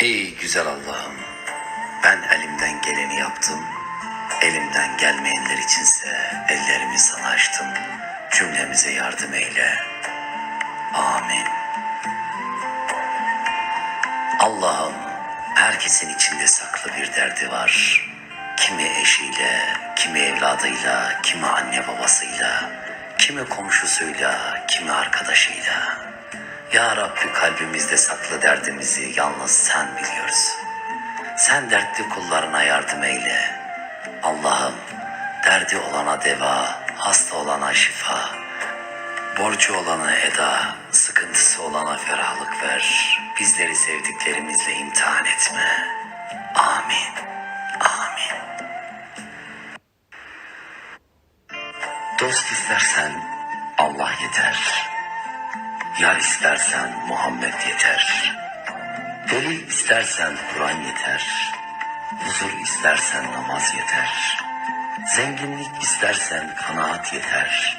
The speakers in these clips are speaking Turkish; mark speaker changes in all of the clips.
Speaker 1: Ey güzel Allah'ım, ben elimden geleni yaptım. Elimden gelmeyenler içinse ellerimi sana açtım. Cümlemize yardım eyle. Amin. Allah'ım, herkesin içinde saklı bir derdi var. Kimi eşiyle, kimi evladıyla, kimi anne babasıyla, kimi komşusuyla, kimi arkadaşıyla. Ya Rabbi kalbimizde saklı derdimizi yalnız sen biliyorsun. Sen dertli kullarına yardım eyle. Allah'ım derdi olana deva, hasta olana şifa, borcu olana eda, sıkıntısı olana ferahlık ver. Bizleri sevdiklerimizle imtihan etme. Amin. Amin. Dost istersen Allah yeter. Yar istersen Muhammed yeter. Delil istersen Kur'an yeter. Huzur istersen namaz yeter. Zenginlik istersen kanaat yeter.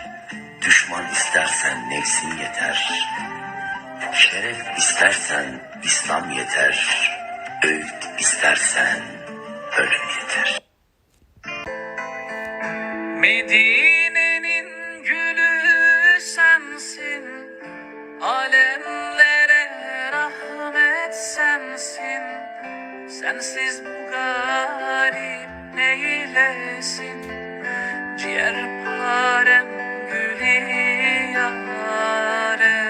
Speaker 1: Düşman istersen nefsin yeter. Şeref istersen İslam yeter. Öğüt istersen ölüm yeter.
Speaker 2: Medine'nin Sensiz bu garip neylesin? Ciğerparem gülü yâre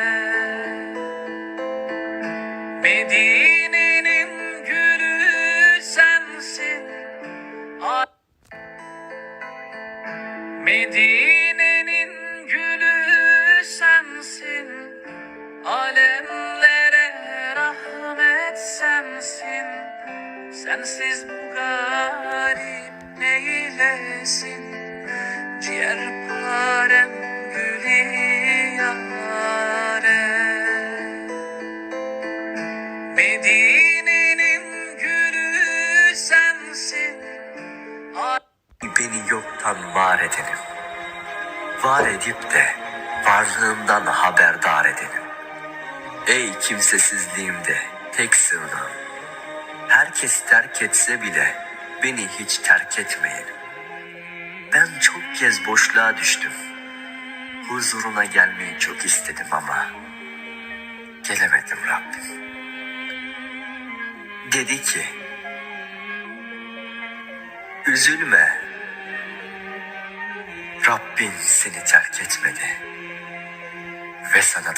Speaker 2: Medine'nin gülü sensin. Medine'nin gülü sensin. Alemlere Sensiz bu garip neylesin Ciğerparem gülü yâre Medine'nin gülü sensin
Speaker 3: beni yoktan var edenim. Var edip de varlığımdan haberdar edenim. Ey kimsesizliğimde tek sığınağım. Herkes terk etse bile beni hiç terk etmeyin. Ben çok kez boşluğa düştüm. Huzuruna gelmeyi çok istedim ama gelemedim Rabbim. Dedi ki, üzülme, Rabbin seni terk etmedi ve sana